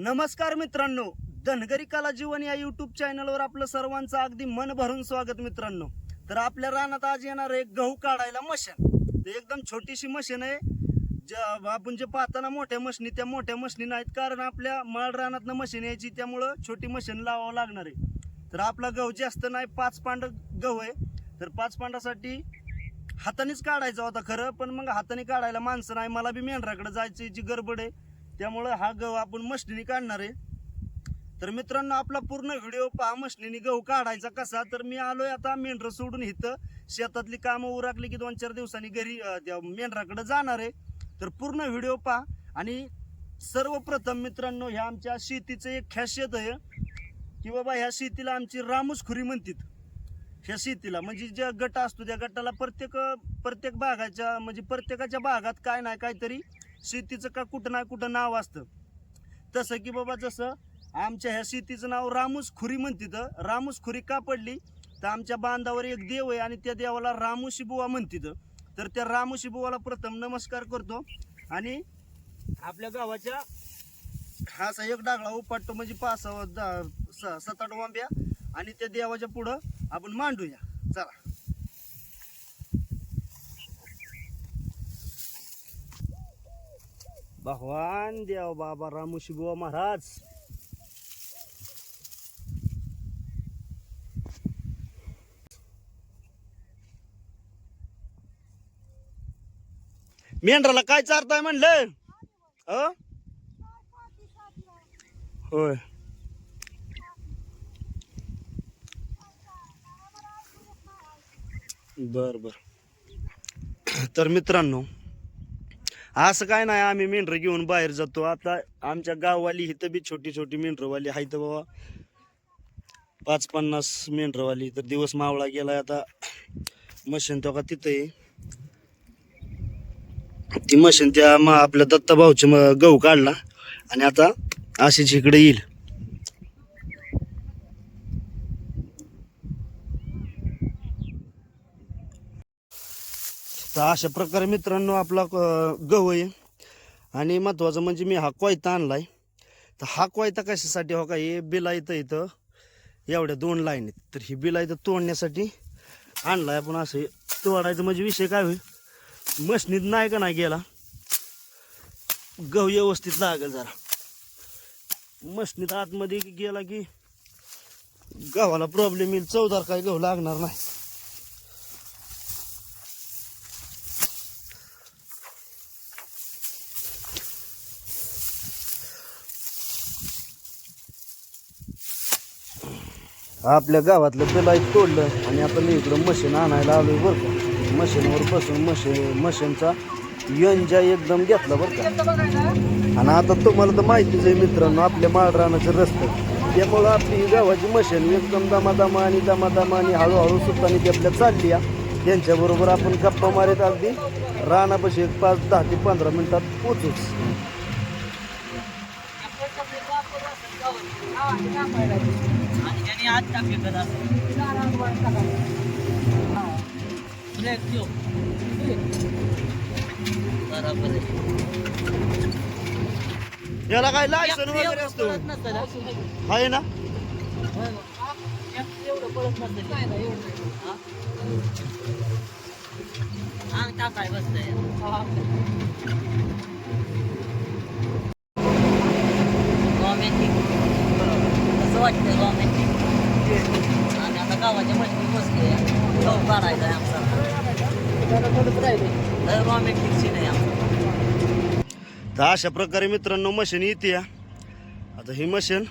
नमस्कार मित्रांनो धनगरी कला जीवन या युट्यूब चॅनलवर आपलं सर्वांचं अगदी मन भरून स्वागत मित्रांनो. तर आपल्या रानात आज येणार आहे गहू काढायला मशीन. ते एकदम छोटीशी मशीन आहे. ज्या आपण जे पाहताना मोठ्या मशनी त्या मोठ्या मशनी नाहीत कारण आपल्या माळ रानातनं मशीन यायची त्यामुळं छोटी मशीन लावावं लागणार आहे. तर आपला गहू जास्त नाही पाच पांड गहू आहे. तर पाच पांडासाठी हातानेच काढायचा होता खरं पण मग हाताने काढायला माणसं नाही. मला बी मेंढराकडे जायची जी गडबड आहे. त्यामुळं हा गहू आपण मशनीने काढणार आहे. तर मित्रांनो आपला पूर्ण व्हिडिओ पहा मशनीने गहू काढायचा कसा? तर मी आलोय आता मेंढरं सोडून इथं. शेतातली कामं उरकली की दोन चार दिवसांनी घरी मेंढराकडे जाणार आहे. तर पूर्ण व्हिडिओ पहा. आणि सर्वप्रथम मित्रांनो ह्या आमच्या शेतीचं एक खासियत आहे की बाबा ह्या शेतीला आमची रामुसखुरी म्हणतात. ह्या शेतीला म्हणजे ज्या गट असतो त्या गटाला प्रत्येक प्रत्येक भागाच्या म्हणजे प्रत्येकाच्या भागात काय नाही काहीतरी शेतीचं का कुठं ना कुठं नाव असतं. तसं की बाबा जसं आमच्या ह्या शेतीचं नाव रामूस खुरी म्हणतात. रामूस खुरी का पडली? तर आमच्या बांधावर एक देव आहे आणि त्या देवाला रामूशी बुवा म्हणतात. तर त्या रामूशी बुवाला प्रथम नमस्कार करतो. आणि आपल्या गावाच्या हा असा एक डागळा उपाटतो म्हणजे पाच सहा स- सात आठ वांब्या. आणि त्या देवाच्या पुढं आपण मांडूया. चला. भगवान देव बाबा रामोशी बुवा महाराज. मेंढराला काय चारताय म्हणलं? अ? होय. बर बर. तर मित्रांनो असं काय नाही आम्ही मेंढर घेऊन बाहेर जातो. आता आमच्या गाववाली इथं बी छोटी छोटी मेंढरवाली आहे तर बाबा. पाच पन्नास मेंढरवाली. तर दिवस मावळा गेला आता. मशीन तो का तिथं आहे. ती मशीन त्या मग आपल्या दत्ताभाऊचे मग गहू काढला आणि आता अशीच इकडे येईल. तर अशा प्रकारे मित्रांनो आपला गहू आहे. आणि महत्त्वाचं म्हणजे मी हा कोयता आणला आहे तर हा कोयता कशासाठी हो का? हे बिला इथं इथं एवढ्या दोन लाईन आहेत. तर ही बिला इथं तोडण्यासाठी आणला आहे आपण असं. तोडायचं म्हणजे विषय काय होईल? मशनीत नाही का नाही गेला? गहू व्यवस्थित लागेल जरा. मशनीत आतमध्ये गेला की गव्हाला प्रॉब्लेम येईल. चौदार काय गहू लागणार नाही. आपल्या गावातलं पेलाईत तोडलं आणि आपण इकडं मशीन आणायला आलो बरं का. मशीनवर बसून मशीन मशीनचा एन्जॉय एकदम घेतला बरं का. आणि आता तुम्हाला तर माहितीच आहे मित्रांनो आपल्या माळरानाचं रस्तं. त्यामुळं आपली ही गावाची मशीन एकदम दमादमा आणि दमादमा आणि हळूहळू सुतानी ती आपल्या चालली आहे त्यांच्याबरोबर आपण गप्पा मारत अगदी रानापाशी एक पाच दहा ते पंधरा मिनिटात पोचूच आणि त्याने आज टाकले कदा ब्रेक देऊ बरोबर आहे. याला काय लायसन वगैरे असतो पळत नसेल, हा? आहे ना होय मग. एक एवढं पळत नसेल. हा? अंग टाकाय बसतंय रोमॅन्टिक कसं वाटतंय रोमॅन्टिक आणि आता गावाच्या गहू काढायचा आहे आमचा तर अशा प्रकारे मित्रांनो मशीन येते आता ही मशीन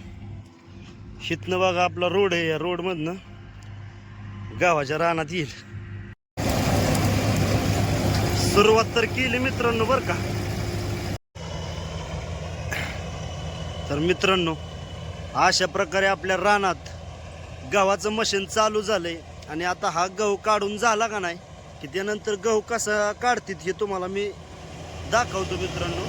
हितनं बघा आपला रोड आहे या रोडमधनं. गावाच्या रानात येईल. सुरुवात तर केली मित्रांनो बरं का. तर मित्रांनो अशा प्रकारे आपल्या रानात गव्हाचं मशीन चालू झालंय. आणि आता हा गहू काढून झाला का नाही की त्यानंतर गहू कसा काढतात हे तुम्हाला मी दाखवतो मित्रांनो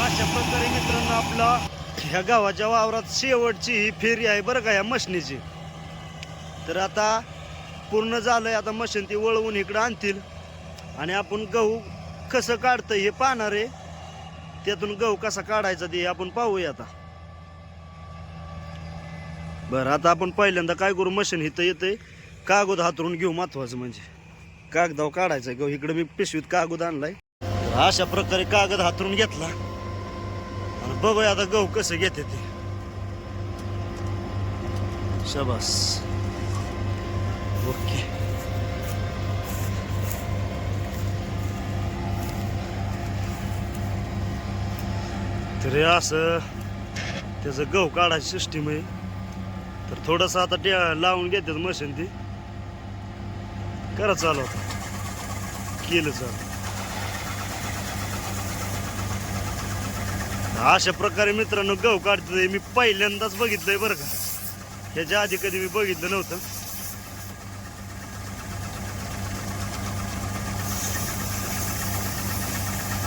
अशा प्रकारे मित्रांनो आपला ह्या गावाच्या वावरात शेवटची ही फेरी आहे बरं का ह्या मशनीची. तर आता पूर्ण झालंय आता मशीन ती वळवून इकडं आणतील. आणि आपण गहू कसं काढतं हे पाहणार आहे. त्यातून गहू कसा काढायचा ते आपण पाहूया आता. बरं आता आपण पहिल्यांदा काय करू मशीन इथं येते कागद हातरून घेऊ महत्वाचं म्हणजे. कागदाव काढायचा गहू. इकडं मी पिशवीत कागद आणलाय. अशा प्रकारे कागद हातरून घेतला. आणि बघूया आता गहू कसं घेते ते. शबास. ओके. तरी असं त्याचं गहू काढायची सिस्टीम आहे. तर थोडंसं आता ते लावून घेतात मशीन ती. करा चालू केलं चालू. अशा प्रकारे मित्रांनो गहू काढतोय. मी पहिल्यांदाच बघितलंय बरं का. ह्याच्या आधी कधी मी बघितलं नव्हतं.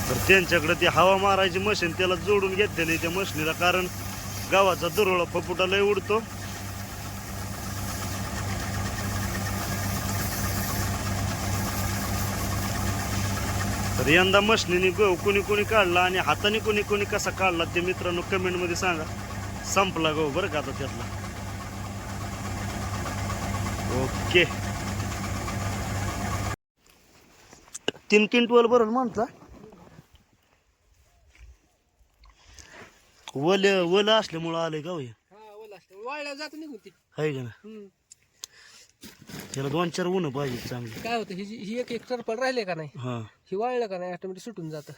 तर त्यांच्याकडे ती हवा मारायची मशीन त्याला जोडून घेतलेली त्या मशीनीला कारण गावाचा दुरोळा फपुटा लय उडतो. तर यंदा मशनीने गहू कोणी कोणी काढला आणि हाताने कोणी कोणी कसा काढला ते मित्रांनो कमेंटमध्ये सांगा. संपला गहू बरं का आता त्यातला? ओके. तीन क्विंटल बरोबर म्हणता. वल वल असल्यामुळं आलंय का हो. वाळल्या जात निघून ती. आहे का ना हम्म. त्याला दोन चार ऊन पाहिजे चांगली. काय होतं ही जी- ही एक एक टरपल राहिले का नाही? हा. ही वाळलं का नाही ऑटोमॅटिक सुटून जातं.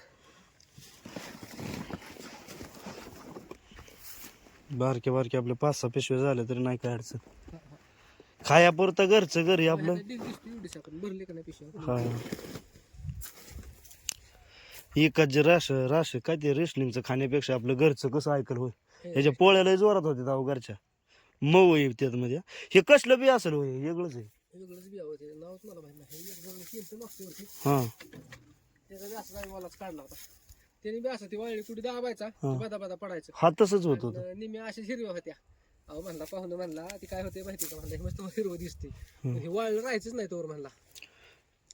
बारके बारके आपले पाच सहा पिशवे झाले तरी नाही काय अडचण. खायापुरतं घरचं घरी आपलं. भरली का नाही पिशव्या? हा. एकाच जे राश राश काय ते रेसलिंगचं खाण्यापेक्षा आपलं घरचं कसं ऐकलं होय. ह्याच्या पोळ्याला जोरात होते अहो घरच्या. मऊ आहे त्यात मध्ये हे कसलं बी असेल होय वेगळंच आहे. वेगळंच बिया होते नावच मला माहीत नाही. हे एक जण केलं मागच्या वर्षी. हा. त्याचा बी असं वालाच काढला होता. त्याने बी असं ती वाळली कुठे दाबायचा हा. बदा बदा पडायचं. हा तसंच होत होतं. आणि निम्या अशा हिरव्या होत्या. अहो म्हणला पाहून म्हणला ती काय होते माहिती का? म्हणला हे मस्त हिरवं दिसते पण हे वाळलं राहायचंच नाही तोवर म्हणला.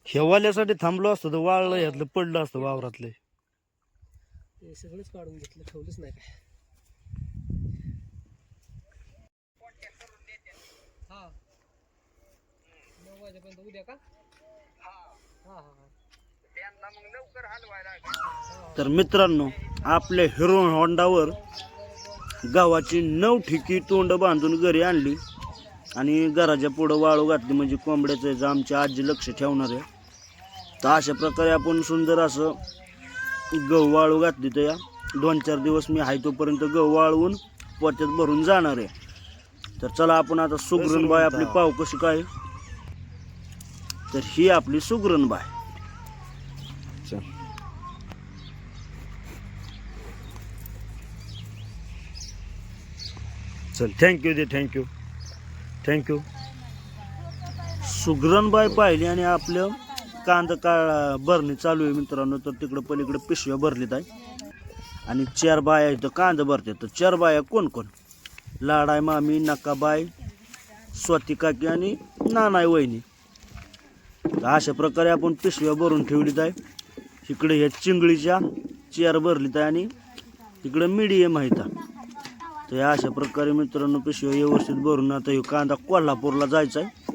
ह्या वाल्यासाठी थांबलो असतो तर वाळलं ह्यातलं पडलं असतं वावरातले. ते सगळंच काढून घेतलं ठेवलंच नाही काय. हा. नऊ वाजेपर्यंत उद्या का? हा हा हा. तर मित्रांनो आपल्या हिरो होंडावर गावाची नऊ ठिकी तोंड बांधून घरी आणली आणि घराच्या पुढं वाळू घातली म्हणजे कोंबड्याचं याचं आमची आजी लक्ष ठेवणार आहे. तर अशा प्रकारे आपण सुंदर असं गहू वाळू घातली तर या दोन चार दिवस मी आहे तोपर्यंत गहू वाळवून पोत्यात भरून जाणार आहे. तर चला आपण आता सुगरणबाई आपली पाव कशी काय? तर ही आपली सुगरणबाई चल थँक्यू दे थँक्यू थँक्यू सुगरणबाई पाहिली आणि आपलं कांदा का भरणी चालू आहे मित्रांनो तर तिकडं पलीकडे पिशव्या भरलीत आहे. आणि चार बाया इथं कांदा भरते तर चार बाया कोण कोण? लाडाय मामी नकाबाई स्वाती काकी आणि नानाय वहिनी. तर अशा प्रकारे आपण पिशव्या भरून ठेवलीत आहे. इकडे ह्या चिंगळीच्या चेअर भरलीत आहे आणि इकडं मिडियम आहे तर या अशा प्रकारे मित्रांनो पिशव्या व्यवस्थित भरून आता ह्यो कांदा कोल्हापूरला जायचा आहे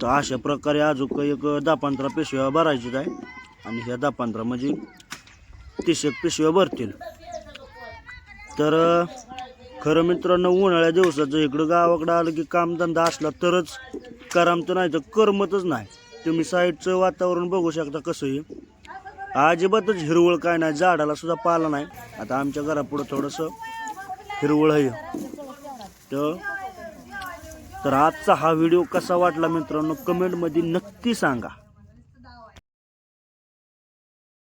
तर अशा प्रकारे अजून एक दहा पंधरा पिशव्या भरायच्यात आहे. आणि ह्या दहा पंधरा म्हणजे तीस एक पिशव्या भरतील. तर खरं मित्रांनो उन्हाळ्या दिवसाचं इकडं गावाकडं आलं की कामधंदा असला तरच करमतं नाही तर करमतच नाही. तुम्ही साईडचं वातावरण बघू शकता कसं आहे अजिबातच हिरवळ काय नाही झाडाला सुद्धा पाला नाही. आता आमच्या घरापुढं थोडंसं हिरवळ आहे. तर तर आजचा हा व्हिडिओ कसा वाटला मित्रांनो कमेंटमध्ये नक्की सांगा.